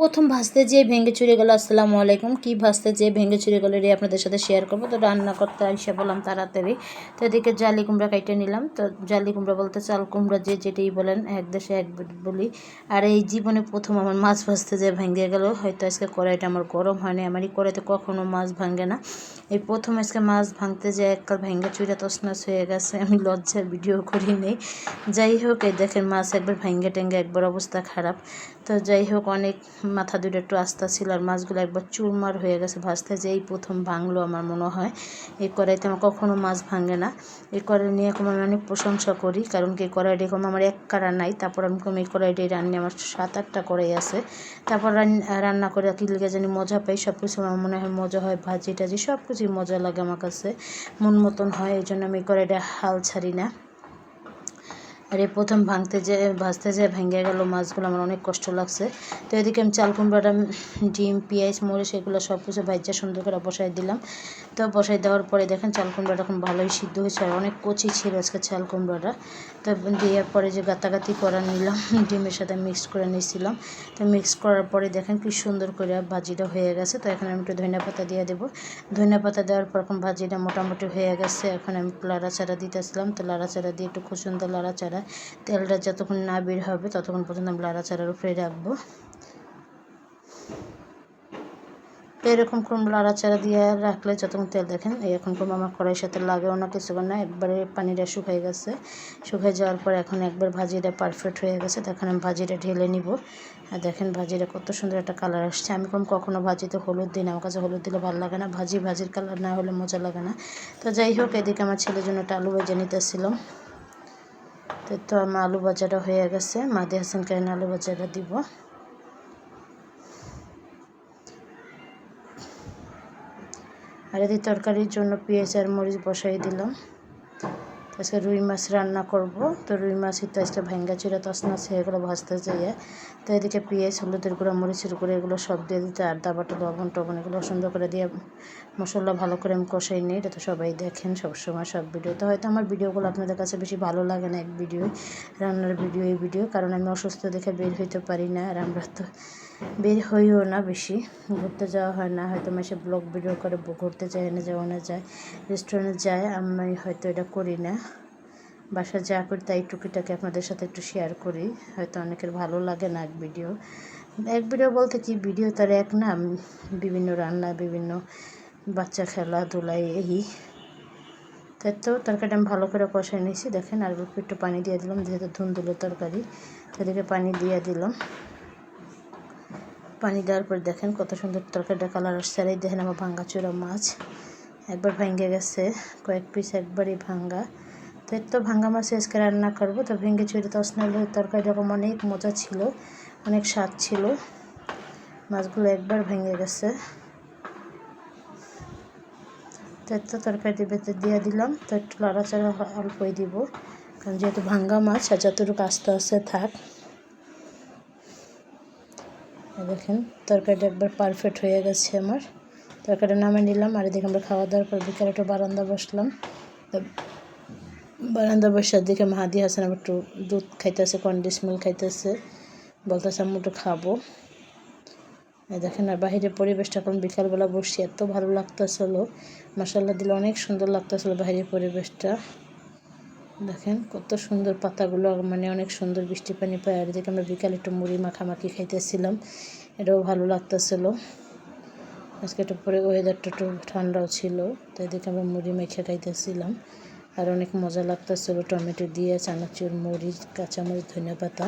প্রথম ভাজতে যেয়ে ভেঙে চুরে গেলো, আসসালামু আলাইকুম। কী ভাজতে যেয়ে ভেঙে চুরে গেলো রে, আপনাদের সাথে শেয়ার করব। তো রান্না করতে এসে বললাম তাড়াতাড়ি। তো এদিকে জালি কুমড়া কাইটে নিলাম। তো জালি কুমড়া বলতে চাল কুমড়া যে যেটাই বলেন, এক দেশে এক বলি। আর এই জীবনে প্রথম আমার মাছ ভাজতে যেয়ে ভেঙে গেল। হয়তো আজকে কড়াইটা আমার গরম হয়নি আমার এই কড়াইতে কখনও মাছ ভাঙে না। এই প্রথম আজকে মাছ ভাঙতে যে এককাল ভেঙে চুরে তসনাস হয়ে গেছে, আমি লজ্জার ভিডিও করি নেই। যাই হোক, এই দেখেন মাছ একবার ভেঙে টেঙ্গে একবার অবস্থা খারাপ। তো যাই হোক, অনেক মাথা দুটো একটু আস্তা ছিল আর মাছগুলো একবার চুরমার হয়ে গেছে, ভাজতে যে এই প্রথম ভাঙলো আমার মনে হয়। এই কড়াইতে আমার কখনও মাছ ভাঙে না। এই কড়াই নিয়ে এখন আমি অনেক প্রশংসা করি, কারণ কি কড়াইটি এখন আমার এক কারা নাই, তারপর আমি এই কড়াইটি রান্নি, আমার সাত আটটা কড়াই আছে। তারপর রান্না করে কি লেগে জানি মজা পাই সব কিছু আমার মনে হয় মজা হয় ভাজি টাজি সব কিছুই মজা লাগে আমার কাছে, মন মতন হয়, এই জন্য আমি এই কড়াইটা হাল ছাড়ি না। আর এই প্রথম ভাঙতে যে ভাজতে যে ভেঙে গেল মাছগুলো আমার অনেক কষ্ট লাগছে। তো এদিকে আমি চাল কুমড়াটা ডিম, পেঁয়াজ, মরিচ এগুলো সব কিছু ভাজ্যা সুন্দর করে বসাই দিলাম। তো বসাই দেওয়ার পরে দেখেন চাল, কুমড়াটা এখন ভালোই সিদ্ধ হয়েছে আর অনেক কচি ছিল আজকে চাল, কুমড়াটা। তো দেওয়ার পরে যে গাতাগাতি করা নিলাম, ডিমের সাথে মিক্স করে নিয়েছিলাম। তো মিক্স করার পরে দেখেন কি সুন্দর করে ভাজিটা হয়ে গেছে। তো এখন আমি একটু ধনিয়া পাতা দিয়ে দেবো। ধনিয়া পাতা দেওয়ার পর এখন ভাজিটা মোটামুটি হয়ে গেছে। এখন আমি লাড়াচাড়া দিতেছিলাম। তো লাড়াচাড়া দিয়ে একটু খুব সুন্দর লাড়াচাড়া তেলটা যতক্ষণ না বের হবে, ততক্ষণ পর্যন্ত আমি লাড়াচাড়ার উপরে রাখব। তো এরকম কোনো লাড়াচাড়া দিয়ে রাখলে যতক্ষণ তেল দেখেন এখন কোনো আমার কড়াইয়ের সাথে লাগেও না, কিছু না। একবারে পানিটা শুকিয়ে গেছে। শুকিয়ে যাওয়ার পর এখন একবার ভাজিটা পারফেক্ট হয়ে গেছে। তখন আমি ভাজিটা ঢেলে নিব। আর দেখেন ভাজিটা কত সুন্দর একটা কালার আসছে। আমি কোন কখনো ভাজিতে হলুদ দিই না। আমার কাছে হলুদ দিলে ভালো লাগে না। ভাজি ভাজির কালার না হলে মজা লাগে না। তো যাই হোক, এদিকে আমার ছেলের জন্য একটা আলু ভেজে নিতেছিলাম। তো তো আমার আলু ভাজাটা হয়ে গেছে। মাদি হাসান কেন আলু ভাজাটা দিব। আর এদিকে তরকারির জন্য পেঁয়াজ আর মরিচ বসাই দিলাম। আজকে রুই মাছ রান্না করব। তো রুই মাছই তো আজকে ভেঙ্গা চিরা তসনাস এগুলো ভাজতে যাইয়ে তো এদিকে পেঁয়াজ, হলুদের গুঁড়া, মরিচের গুঁড়ো, এগুলো সব দিয়ে দিতে, আদা, বাটা, লবণ, টবণ, এগুলো সুন্দর করে দিয়ে মশলা ভালো করে আমি কষাই নিই। এটা তো সবাই দেখেন, সবসময় সব ভিডিও তো হয়তো আমার ভিডিওগুলো আপনাদের কাছে বেশি ভালো লাগে না এক ভিডিও রান্নার ভিডিও এই ভিডিও কারণ আমি অসুস্থ দেখে বের হইতে পারি না। আর আমরা তো বের হইও না বেশি। ঘুরতে যাওয়া হয় না, হয়তো মাসে ব্লগ ভিডিও করে ঘুরতে যায় না, যাওয়া না যায়। রেস্টুরেন্টে যায়, আমি হয়তো এটা করি না। বাসা যা করি তাই টুকিটাকে আপনাদের সাথে একটু শেয়ার করি। হয়তো অনেকের ভালো লাগে না এক ভিডিও এক ভিডিও বলতে কি ভিডিও তার এক না বিভিন্ন রান্না, বিভিন্ন বাচ্চা খেলাধুলাই এই। তাই তো তরকারিটা আমি ভালো করে কষাই নিয়েছি। দেখেন, আর একটু পানি দিয়ে দিলাম, যেহেতু ধুন্দুলের তরকারি, সেদিকে পানি দিয়ে দিলাম। পানি দেওয়ার পর দেখেন কত সুন্দর তরকারিটা কালার আসছে। আর এই দেখেন আমার ভাঙ্গা চোরা মাছ একবার ভেঙে গেছে, কয়েক পিস একবারই ভাঙ্গা। তো এর তো ভাঙ্গা মাছ আজকে রান্না করব। তো ভেঙে চুরি তসনালের তরকারি রকম অনেক মজা ছিল, অনেক স্বাদ ছিল। মাছগুলো একবার ভেঙে গেছে। তো এর তো তরকারি ভেতর দিয়ে দিলাম। তো একটু লড়াচড়া অল্পই দিব, কারণ যেহেতু ভাঙ্গা মাছ আর যতটুকু আস্তে আস্তে থাক দেখেন, তরকারিটা একবার পারফেক্ট হয়ে গেছে আমার। তরকারিটা নামে নিলাম, আর এদিকে আমরা খাওয়া দাওয়ার পর বিকালে একটু বারান্দা বসলাম। বারান্দা বসার দিকে মাহাদি হাসান আবার একটু দুধ খাইতেছে কন্ডিস মিল্ক খাইতেছে। বলতেছে আমি একটু খাব। দেখেন, আর বাহিরের পরিবেশটা এখন বিকালবেলা বসছি এত ভালো লাগতেছিল। মশাল্লা দিলে অনেক সুন্দর লাগতেছিল বাহিরের পরিবেশটা। দেখেন, কত সুন্দর পাতাগুলো মানে অনেক সুন্দর বৃষ্টি পানি পায়। আর এদিকে আমরা বিকালে একটু মুড়ি মাখামাখি খাইতেছিলাম। এটাও ভালো লাগতেছিল। আজকে একটু পরে ওয়েদারটা একটু ঠান্ডাও ছিল তো এদিকে আমরা মুড়ি মেখে খাইতেছিলাম। আর অনেক মজা লাগতেছিল, টমেটো দিয়ে, চানাচুর, মরিচ, কাঁচামরিচ ধনে পাতা।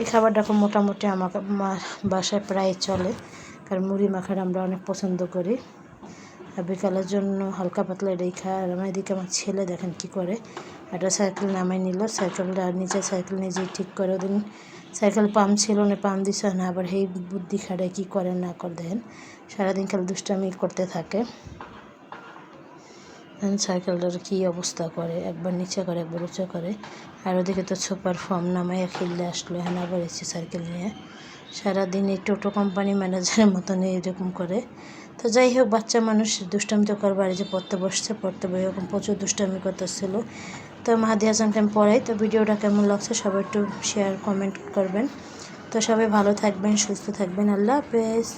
এই খাবারটা খুব মোটামুটি আমাকে বাসায় প্রায় চলে, কারণ মুড়ি মাখার আমরা অনেক পছন্দ করি। আর বিকালের জন্য হালকা পাতলা এটাই খায় আর আমার এদিকে আমার ছেলে দেখেন কি করে। একটা সাইকেল নামাই নিল, সাইকেলটা নিচে সাইকেল নিজেই ঠিক করে ওদিন সাইকেল পাম্প ছিল না, পাম্প দিছে না, আবার সেই বুদ্ধি খাড়ে কী করে না করে দেখেন সারাদিন খালি দুষ্টামি করতে থাকে। সাইকেলটার কী অবস্থা করে, একবার নিচে করে, একবার উঁচু করে। আর ওদিকে তো সুপার ফর্ম নামাইয়া খেললে আসলো হ্যাঁ আবার এসে সাইকেল নিয়ে। সারাদিন এই টোটো কোম্পানি ম্যানেজারের মতন এরকম করে। তো যাই হোক, বাচ্চা মানুষ দুষ্টামি তো বাড়ি যে পড়তে বসছে, পড়তে বই এরকম প্রচুর দুষ্টামি করতেছিল। তো মাহাদি হাসানকে আমি পড়াই। তো ভিডিওটা কেমন লাগছে সবাই একটু শেয়ার কমেন্ট করবেন। তো তো সবাই ভালো থাকবেন, সুস্থ থাকবেন। আল্লাহ হাফেজ।